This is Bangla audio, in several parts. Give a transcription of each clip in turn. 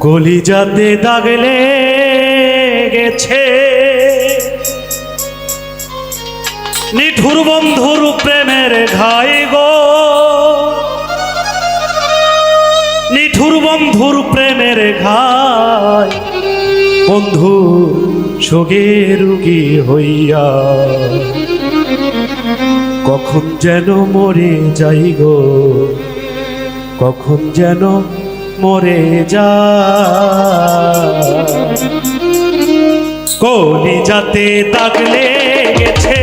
কলিজাতে দাগলে গেছে নিঠুর বন্ধুর প্রেমের ঘাই গো। নিঠুর বন্ধুর প্রেমের ঘাই। বন্ধু সোগে রুগী হইয়া কখন যেন মরে যাই গো? কখন যেন মরে যা। কলি যাতে দাগ লেগেছে,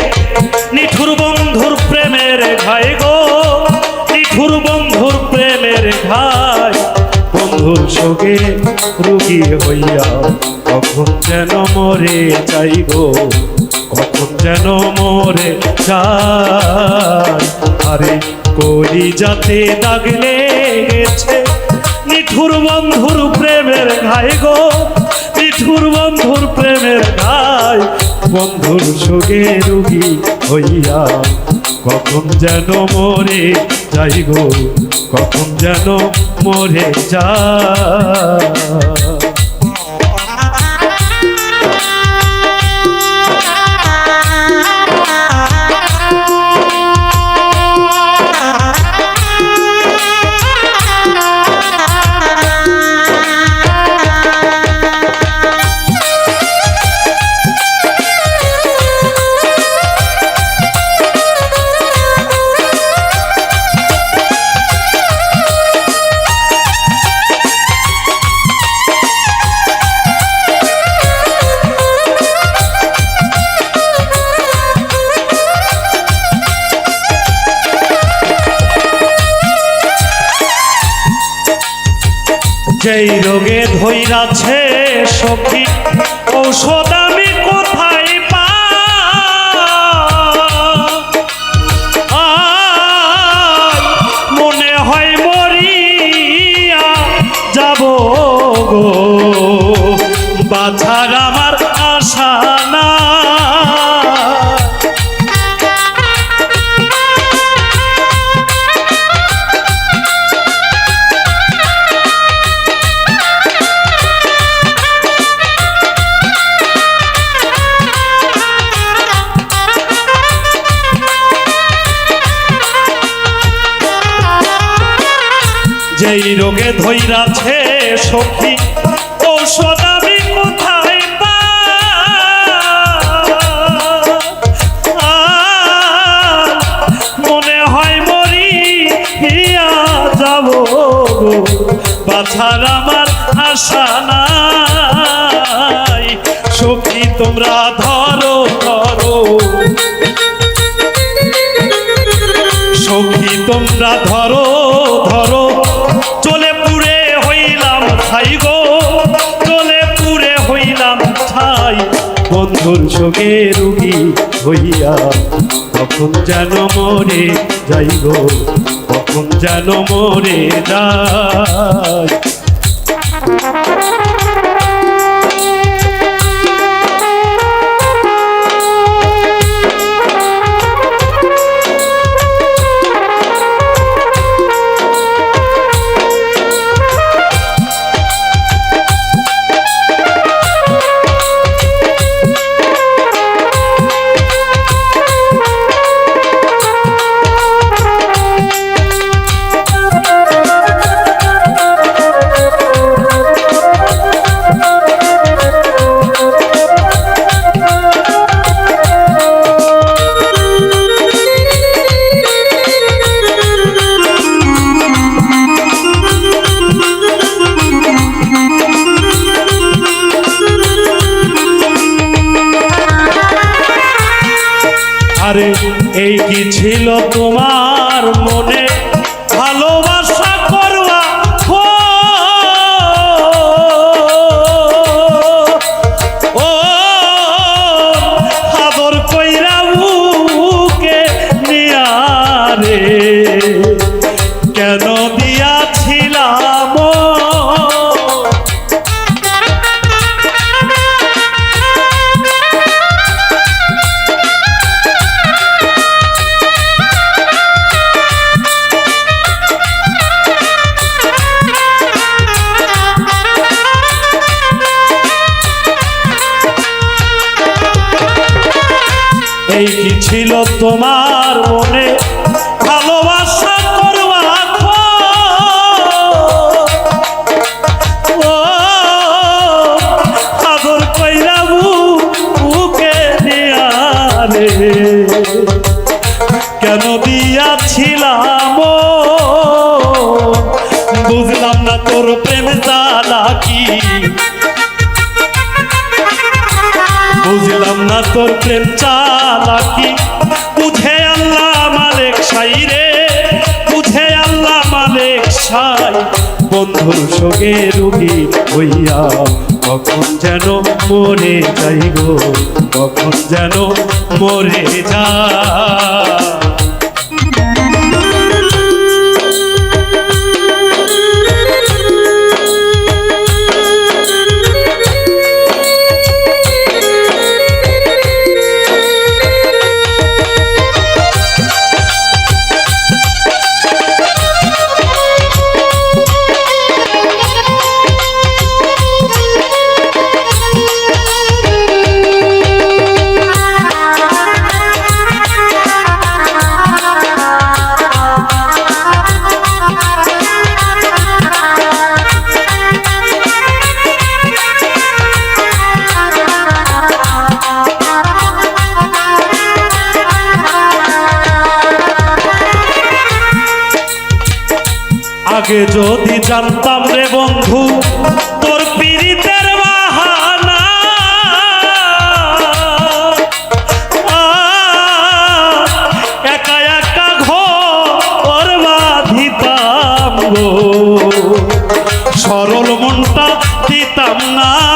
নিঠুর বন্ধুর প্রেমের ঘাই গো, নিঠুর বন্ধুর প্রেমের ঘাই। বন্ধুর সঙ্গে রুগী হইয়া কখন যেন মরে যাই গো, কখন যেন মরে যায় আরে কলি যাতে দাগ লেগেছে নিঠুর বন্ধুর প্রেমের ঘাই গো মিঠুর বন্ধুর প্রেমের ঘাই। বন্ধুর সঙ্গে রুগী হইয়া কখন যেন মরে যাই গো, কখন যেন মরে যায় যেই রোগে ধৈরাছে সখী, ঔষধ আমি কোথায় পাই? মনে হয় মরিয়া যাব গো বাছার আমার যেই রোগে ধৈরাছে সখী ঔষধ আমি কোথায় পাই? মনে হয় মরি হিয়া যাব বাছার আমার আশা নাই সখী, তোমরা ধরো ধরো সখী, তোমরা ধরো বন্ধুর সঙ্গে রুগী হইয়া কখন যেন মরে যাই গো কখন যেন মরে যায়। তোমার মনে ভালোবাসা করবা আদর কইরা বুকে দিয়া কেন দিয়াছিলাম? বুঝলাম না তোর প্রেম জ্বালা কি। বুঝলাম না তোর প্রেম চালাকি বন্ধুর সঙ্গে রুগী হইয়া কখন যেন মরে যাই গো কখন যেন মরে যা আগে যদি জানতাম রে বন্ধু, তোর পীড়িতের বাহানা। একা একা ঘর বাঁধিতাম গো। সরল মনটা দিতাম না।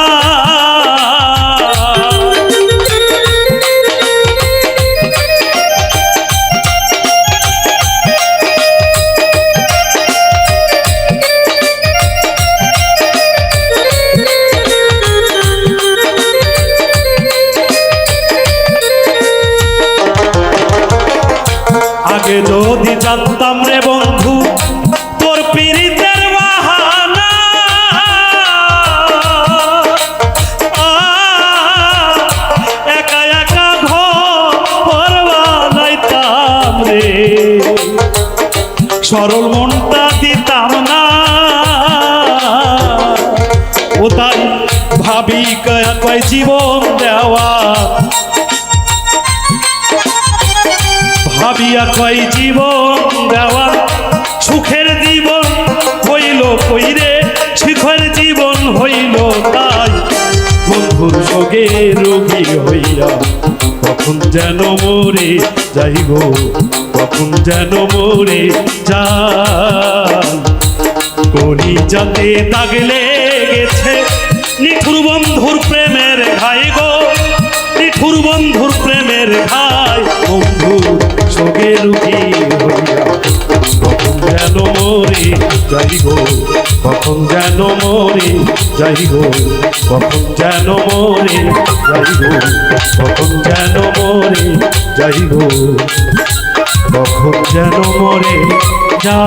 ভাবি কয় জীবন দেওয়া। ভাবিয়া কয় জীবন দেওয়া। সুখের জীবন হইল কইরে, সুখের জীবন হইল তাই। বন্ধুর সঙ্গে রোগী হইয়া কখন যেন মরে যাই গো কখন যেন মরে যাই। করি যাতে নিঠুর বন্ধুর প্রেমের ঘাই গো নিঠুর বন্ধুর প্রেমের ঘাই বন্ধু সঙ্গে কখন যেন মরে যাই গো, কখন যেন মরে যাই গো, কখন যেন মরে যাই গো, কখন যেন মরে যাই গো, কখন যেন মরে যা